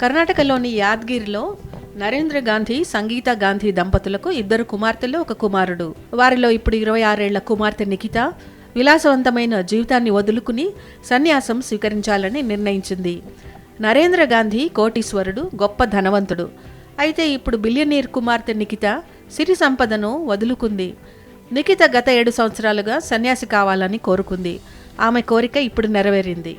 కర్ణాటకలోని యాద్గిరిలో నరేంద్ర గాంధీ సంగీత గాంధీ దంపతులకు ఇద్దరు కుమార్తెలు ఒక కుమారుడు. వారిలో ఇప్పుడు ఇరవై ఆరేళ్ళ కుమార్తె నిఖిత విలాసవంతమైన జీవితాన్ని వదులుకుని సన్యాసం స్వీకరించాలని నిర్ణయించింది. నరేంద్ర గాంధీ కోటీశ్వరుడు గొప్ప ధనవంతుడు. అయితే ఇప్పుడు బిలియనీర్ కుమార్తె నిఖిత సిరి సంపదను వదులుకుంది. నిఖిత గత ఏడు సంవత్సరాలుగా సన్యాసి కావాలని కోరుకుంది. ఆమె కోరిక ఇప్పుడు నెరవేరింది.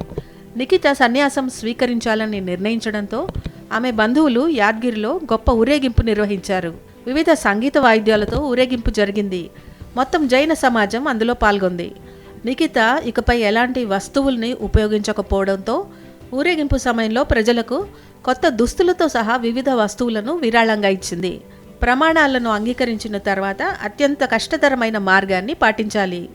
నిఖిత సన్యాసం స్వీకరించాలని నిర్ణయించడంతో ఆమె బంధువులు యాద్గిరిలో గొప్ప ఊరేగింపు నిర్వహించారు. వివిధ సంగీత వాయిద్యాలతో ఊరేగింపు జరిగింది. మొత్తం జైన సమాజం అందులో పాల్గొంది. నిఖిత ఇకపై ఎలాంటి వస్తువుల్ని ఉపయోగించకపోవడంతో ఊరేగింపు సమయంలో ప్రజలకు కొత్త దుస్తులతో సహా వివిధ వస్తువులను విరాళంగా ఇచ్చింది. ప్రమాణాలను అంగీకరించిన తర్వాత అత్యంత కష్టతరమైన మార్గాన్ని పాటించాలి.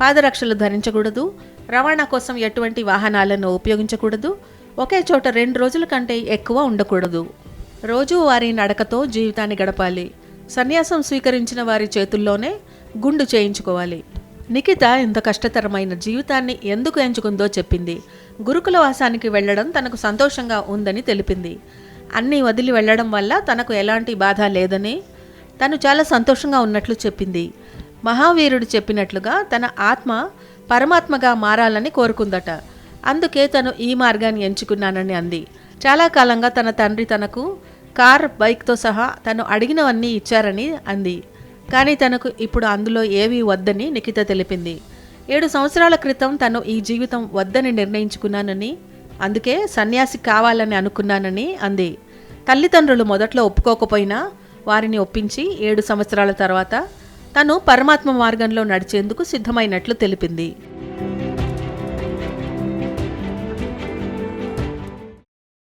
పాదరక్షలు ధరించకూడదు రవాణా కోసం ఎటువంటి వాహనాలను ఉపయోగించకూడదు. ఒకే చోట రెండు రోజుల కంటే ఎక్కువ ఉండకూడదు. రోజు వారి నడకతో జీవితాన్ని గడపాలి. సన్యాసం స్వీకరించిన వారి చేతుల్లోనే గుండు చేయించుకోవాలి. నిఖిత ఇంత కష్టతరమైన జీవితాన్ని ఎందుకు ఎంచుకుందో చెప్పింది. గురుకుల వాసానికి వెళ్ళడం తనకు సంతోషంగా ఉందని తెలిపింది. అన్నీ వదిలి వెళ్ళడం వల్ల తనకు ఎలాంటి బాధ లేదని తను చాలా సంతోషంగా ఉన్నట్లు చెప్పింది. మహావీరుడు చెప్పినట్లుగా తన ఆత్మ పరమాత్మగా మారాలని కోరుకుందట. అందుకే తను ఈ మార్గాన్ని ఎంచుకున్నానని అంది. చాలా కాలంగా తన తండ్రి తనకు కార్ బైక్తో సహా తను అడిగినవన్నీ ఇచ్చారని అంది. కానీ తనకు ఇప్పుడు అందులో ఏవీ వద్దని నిఖిత తెలిపింది. ఏడు సంవత్సరాల క్రితం తను ఈ జీవితం వద్దని నిర్ణయించుకున్నానని అందుకే సన్యాసి కావాలని అనుకున్నానని అంది. తల్లిదండ్రులు మొదట్లో ఒప్పుకోకపోయినా వారిని ఒప్పించి ఏడు సంవత్సరాల తర్వాత తను పరమాత్మ మార్గంలో నడిచేందుకు సిద్ధమైనట్లు తెలిపింది.